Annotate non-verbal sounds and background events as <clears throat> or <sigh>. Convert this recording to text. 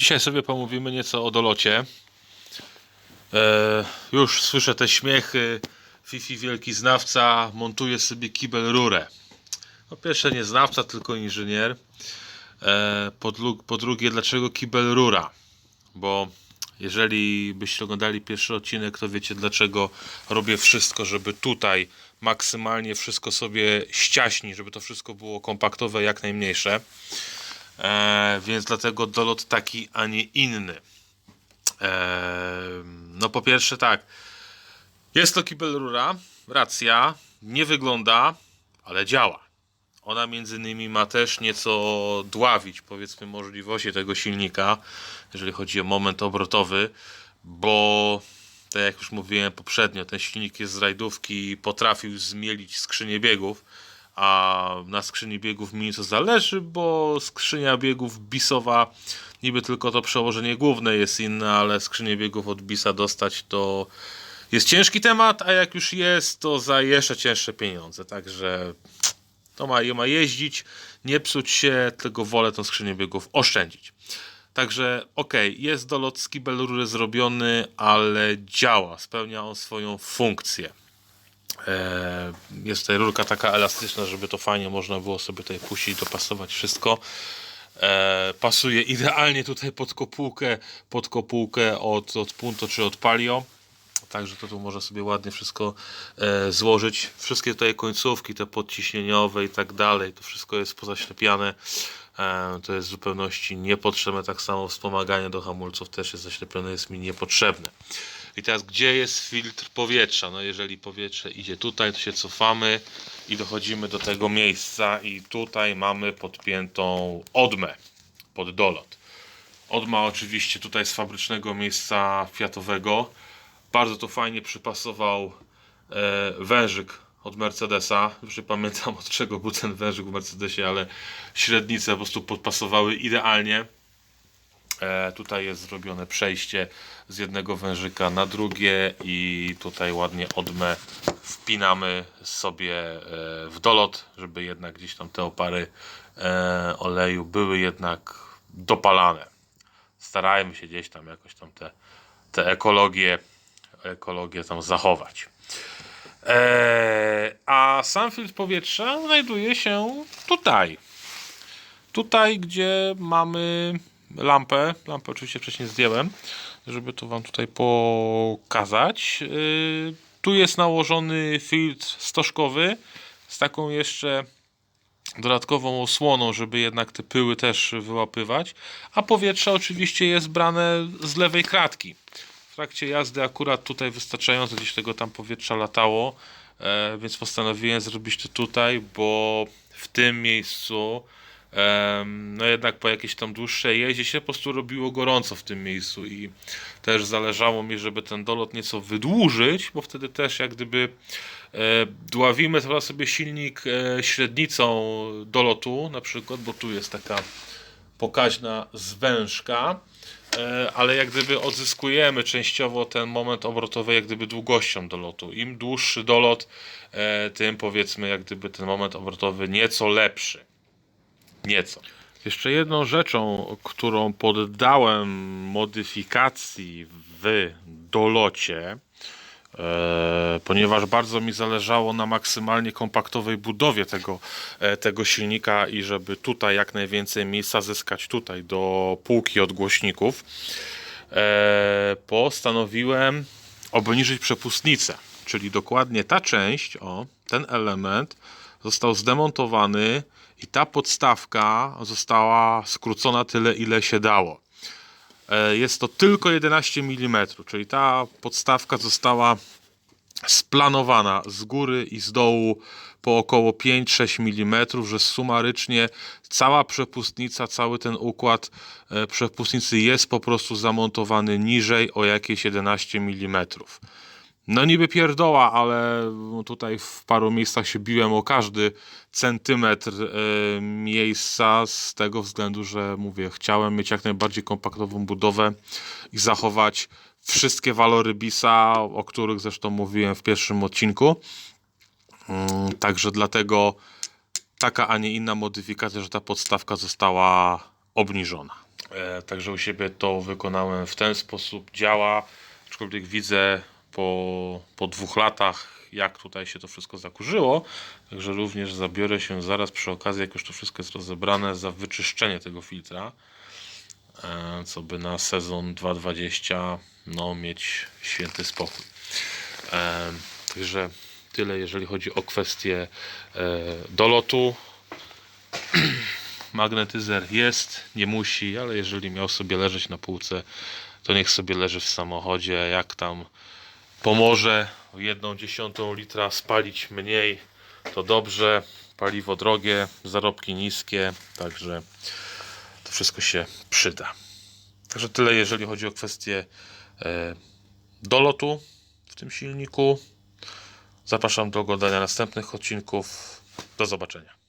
Dzisiaj sobie pomówimy nieco o dolocie. E, już słyszę te śmiechy. Fifi wielki znawca montuje sobie kibel rurę. Po pierwsze nie znawca, tylko inżynier. E, po, po drugie, dlaczego kibel rura? Bo jeżeli byście oglądali pierwszy odcinek, to wiecie dlaczego robię wszystko, żeby tutaj maksymalnie wszystko sobie ściaśnić, żeby to wszystko było kompaktowe, jak najmniejsze. E, więc dlatego dolot taki, a nie inny. E, no po pierwsze tak, jest to kibel rura, racja, nie wygląda, ale działa. Ona między innymi ma też nieco dławić, powiedzmy, możliwości tego silnika, jeżeli chodzi o moment obrotowy, bo tak jak już mówiłem poprzednio, ten silnik jest z rajdówki i potrafił zmielić skrzynię biegów, a na skrzyni biegów mi nieco zależy, bo skrzynia biegów bisowa, niby tylko to przełożenie główne jest inne, ale skrzynię biegów od bisa dostać to jest ciężki temat, a jak już jest, to za jeszcze cięższe pieniądze, także to ma, ma jeździć, nie psuć się, tylko wolę tą skrzynię biegów oszczędzić. Także okej, jest dolot z zrobiony, ale działa, spełnia on swoją funkcję. E, Jest tutaj rurka taka elastyczna, żeby to fajnie można było sobie tutaj puścić, dopasować wszystko. E, pasuje idealnie tutaj pod kopułkę, pod kopułkę od, od Punto czy od Palio. Także to tu można sobie ładnie wszystko e, złożyć. Wszystkie tutaj końcówki, te podciśnieniowe i tak dalej, to wszystko jest pozaślepiane. To jest w zupełności niepotrzebne. Tak samo wspomaganie do hamulców też jest zaślepione, jest mi niepotrzebne. I teraz gdzie jest filtr powietrza? No jeżeli powietrze idzie tutaj, to się cofamy i dochodzimy do tego miejsca i tutaj mamy podpiętą odmę pod dolot. Odma oczywiście tutaj z fabrycznego miejsca fiatowego. Bardzo to fajnie przypasował e, wężyk od Mercedesa. Już nie pamiętam <laughs> od czego był ten wężyk w Mercedesie, ale średnice po prostu podpasowały idealnie. E, tutaj jest zrobione przejście z jednego wężyka na drugie i tutaj ładnie odmę wpinamy sobie e, w dolot, żeby jednak gdzieś tam te opary e, oleju były jednak dopalane. Starajmy się gdzieś tam jakoś tam te, te ekologię, ekologię tam zachować. E, a sam filtr powietrza znajduje się tutaj. Tutaj, gdzie mamy lampę. Lampę oczywiście wcześniej zdjąłem, żeby to Wam tutaj pokazać. Yy, tu jest nałożony filtr stożkowy z taką jeszcze dodatkową osłoną, żeby jednak te pyły też wyłapywać. A powietrze oczywiście jest brane z lewej kratki. W trakcie jazdy akurat tutaj wystarczająco gdzieś tego tam powietrza latało, e, więc postanowiłem zrobić to tutaj, bo w tym miejscu no jednak po jakiejś tam dłuższej jeździe się po prostu robiło gorąco w tym miejscu i też zależało mi, żeby ten dolot nieco wydłużyć, bo wtedy też jak gdyby e, dławimy sobie silnik e, średnicą dolotu na przykład, bo tu jest taka pokaźna zwężka, e, ale jak gdyby odzyskujemy częściowo ten moment obrotowy jak gdyby długością dolotu. Im dłuższy dolot, tym powiedzmy jak gdyby ten moment obrotowy nieco lepszy. Nieco. Jeszcze jedną rzeczą, którą poddałem modyfikacji w dolocie, e, ponieważ bardzo mi zależało na maksymalnie kompaktowej budowie tego, e, tego silnika i żeby tutaj jak najwięcej miejsca zyskać tutaj do półki od głośników, e, postanowiłem obniżyć przepustnicę, czyli dokładnie ta część, o, ten element został zdemontowany i ta podstawka została skrócona tyle, ile się dało. E, Jest to tylko 11 mm, czyli ta podstawka została splanowana z góry i z dołu po około 5-6 mm, że sumarycznie cała przepustnica, cały ten układ e, przepustnicy jest po prostu zamontowany niżej o jakieś 11 mm. No niby pierdoła, ale tutaj w paru miejscach się biłem o każdy centymetr e, miejsca z tego względu, że mówię, chciałem mieć jak najbardziej kompaktową budowę i zachować wszystkie walory bisa, o których zresztą mówiłem w pierwszym odcinku. Mm, Także dlatego taka, a nie inna modyfikacja, że ta podstawka została obniżona. E, także u siebie to wykonałem w ten sposób. Działa, aczkolwiek widzę po, po dwóch latach, jak tutaj się to wszystko zakurzyło. Także również zabiorę się zaraz przy okazji, jak już to wszystko jest rozebrane, za wyczyszczenie tego filtra. E, co by na sezon 2.20 no, mieć święty spokój. E, także tyle, jeżeli chodzi o kwestię e, dolotu. <clears throat> Magnetyzer jest, nie musi, ale jeżeli miał sobie leżeć na półce, to niech sobie leży w samochodzie. Jak tam pomoże jedną dziesiątą litra spalić mniej, to dobrze. Paliwo drogie, zarobki niskie, także to wszystko się przyda. Także tyle, jeżeli chodzi o kwestię e, dolotu w tym silniku. Zapraszam do oglądania następnych odcinków. Do zobaczenia.